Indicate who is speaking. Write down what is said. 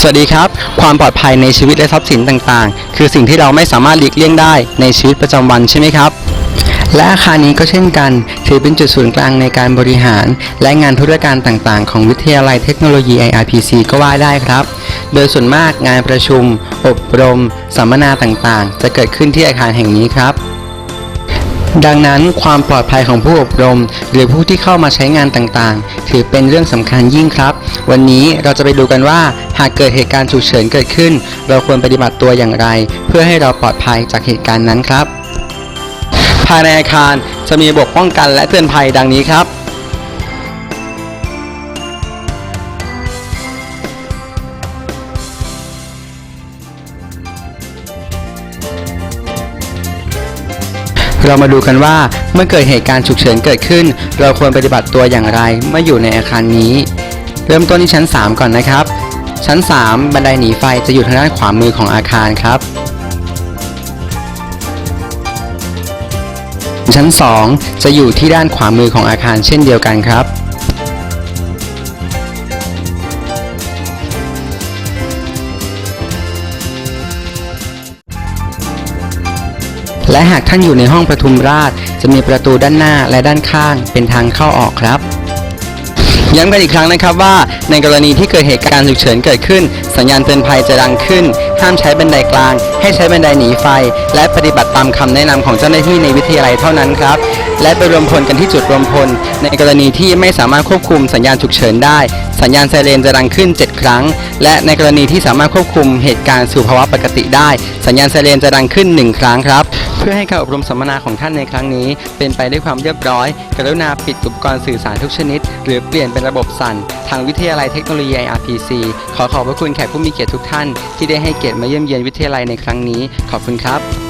Speaker 1: สวัสดีครับ ความปลอดภัยในชีวิตและทรัพย์สินต่างๆ คือสิ่งที่เราไม่สามารถหลีกเลี่ยงได้ในชีวิตประจำวันใช่ไหมครับ และอาคารนี้ก็เช่นกัน ถือเป็นจุดศูนย์กลางในการบริหาร และงานธุรการต่างๆ ของวิทยาลัยเทคโนโลยี IRPC ก็ว่าได้ครับ โดยส่วนมากงานประชุม อบรม สัมมนาต่างๆ จะเกิดขึ้นที่อาคารแห่งนี้ครับ ดังนั้นความปลอดภัยของผู้อบรม หรือผู้ที่เข้ามาใช้งานต่างๆ ถือเป็นเรื่องสำคัญยิ่งครับ วันนี้เราจะไปดูกันว่า หากเกิดเหตุการณ์ฉุกเฉินเกิดขึ้น เราควรปฏิบัติตัวอย่างไร เพื่อให้เราปลอดภัยจากเหตุการณ์นั้นครับ ภายในอาคารจะมีระบบป้องกันและเตือนภัยดังนี้ครับ เรามาดูกันว่าเมื่อเกิดเหตุการณ์ฉุกเฉินเกิดขึ้น เราควรปฏิบัติตัวอย่างไรเมื่ออยู่ในอาคารนี้ เริ่มต้นที่ชั้น 3 ก่อนนะครับ ชั้น 3 บันไดหนีไฟจะอยู่ทางด้านขวามือของอาคารครับชั้น 2 จะอยู่ที่ด้านขวามือของอาคารเช่นเดียวกันครับ และหากท่านอยู่ในห้องประทุมราช จะมีประตูด้านหน้าและด้านข้าง เป็นทางเข้าออกครับ ย้ำกันอีกครั้งนะครับว่า ในกรณีที่เกิดเหตุการณ์ฉุกเฉินเกิดขึ้น สัญญาณเตือนภัยจะดังขึ้น ห้ามใช้บันไดกลาง ให้ใช้บันไดหนีไฟ และปฏิบัติตามคำแนะนำของเจ้าหน้าที่ในวิทยาลัยเท่านั้นครับ และไปรวมพลกันที่จุดรวมพล ในกรณีที่ไม่สามารถควบคุมสัญญาณฉุกเฉินได้ สัญญาณไซเรนจะดังขึ้น 7 ครั้ง และในกรณีที่สามารถควบคุมเหตุการณ์สู่ภาวะปกติได้ สัญญาณไซเรนจะดังขึ้น 1 ครั้งครับ พื่อให้การอบรมสัมมนาของท่านในครั้งนี้ เป็นไปด้วยความเรียบร้อย กรุณาปิดอุปกรณ์สื่อสารทุกชนิด หรือเปลี่ยนเป็นระบบสั่น ทางวิทยาลัยเทคโนโลยี IRPC ขอขอบพระคุณแขกผู้มีเกียรติทุกท่าน ที่ได้ให้เกียรติมาเยี่ยมเยียนวิทยาลัยในครั้งนี้ ขอบคุณครับ